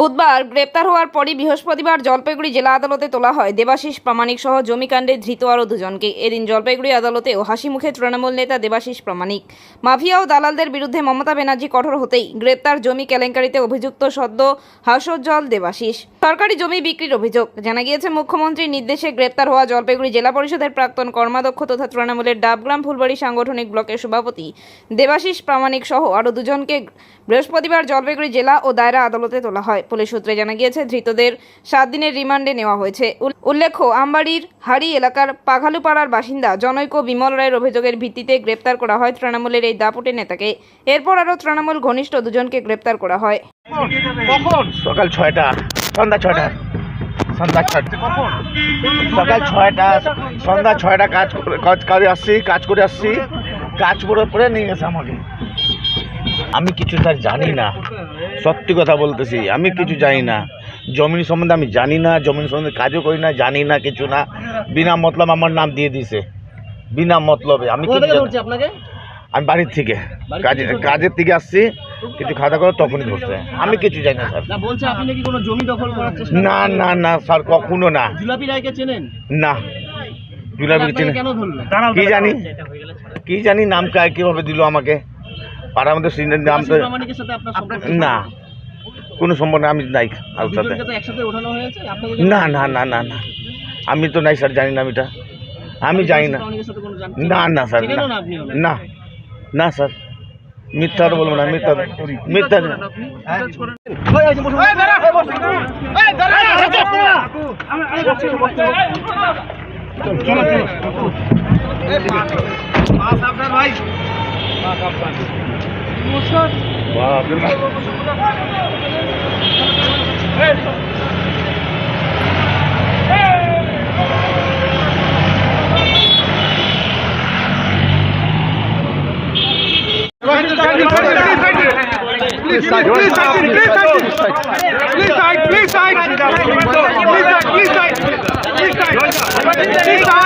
বুধবার গ্রেপ্তার হওয়ার পরই বৃহস্পতিবার জলপাইগুড়ি জেলা আদালতে তোলা হয়। দেবাশিস প্রামাণিক সহ জমিকাণ্ডে ধৃত আরও দুজনকে। এদিন জলপাইগুড়ি আদালতেও হাসি মুখে তৃণমূল নেতা দেবাশিস প্রামাণিক। মাফিয়া ও দালালদের বিরুদ্ধে মমতা ব্যানার্জি কঠোর হতেই গ্রেপ্তার জমি কেলেঙ্কারিতে অভিযুক্ত সদ্য হাসজ্জল দেবাশিস। সরকারি জমি বিক্রির অভিযোগ। জানা গিয়েছে, মুখ্যমন্ত্রীর নির্দেশে গ্রেপ্তার হওয়া জলপাইগুড়ি জেলা পরিষদের প্রাক্তন কর্মাধ্যক্ষ তথা তৃণমূলের ডাবগ্রাম ফুলবাড়ি সাংগঠনিক ব্লকের সভাপতি দেবাশিস প্রামাণিক সহ আরও দুজনকে বৃহস্পতিবার জলপাইগুড়ি জেলা ও দায়রা আদালতে তোলা হয়। পুলিশ সূত্রে জানা গিয়েছে, ধৃতদের সাত দিনের রিমান্ডে নেওয়া হয়েছে। উল্লেখ্য, আমবাড়ির হাড়ি এলাকার পাঘালুপাড়ার বাসিন্দা জনৈক বিমল রায়ের অভিযোগের ভিত্তিতে গ্রেপ্তার করা হয় তৃণমূলের এই দাপুটে নেতাকে। এরপর আরও তৃণমূল ঘনিষ্ঠ দুজনকে গ্রেপ্তার করা হয়। সকাল ছয়টা, সন্ধ্যা ছয়টা সন্ধ্যা ছয়টা, সকাল ছয়টা, সন্ধ্যা ছয়টা কাজ কাজ করে আসছি, কাজ করে আসছি, কাজ করে পরে নিয়ে গেছে আমাকে। আমি কিছু স্যার জানি না। সত্যি কথা বলতেছি আমি কিছু জানি না। জমিন সম্বন্ধে আমি জানি না জমিন সম্বন্ধে কাজও করি না জানি না কিছু না। বিনা মতলব আমার নাম দিয়ে দিছে। বিনা মতলবে আমি আমি বাড়ির থেকে কাজে কাজের থেকে আসছি কিছু খাওয়া করে তখনই ধরছে। আমি কিছু জানি না স্যার। না বলছে আপনি নাকি কোনো জমি দখল করার চেষ্টা না না না স্যার কখনো না। জুলাপি রায়কে চেনেন? না। জুলাবি আপনাকে চিনে কেন ধরলো কি জানি? কি জানি নাম কীভাবে দিল আমাকে? আর আমাদের সিনিয়র নাম তো না কোনো সম্ভব না আমি নাই কারোর সাথে না না না না না আমি তো নাই স্যার জানি না আমিটা আমি জানি না না না স্যার না না স্যার মিথ্যা বলব না মিথ্যা মিথ্যা চলো চলো side, please side, please side, please side, please side, please side, please side, please side, please side. Please side.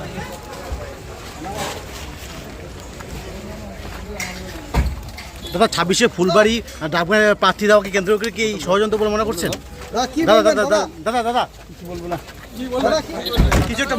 দাদা ছাব্বিশে ফুলবাড়ি ডাকবাংলা প্রার্থী দেওয়াকে কেন্দ্র করে কি ষড়যন্ত্র বলে মনে করছেন? দাদা দাদা দাদা দাদা? দাদা কিছু বলব না। কিছু একটা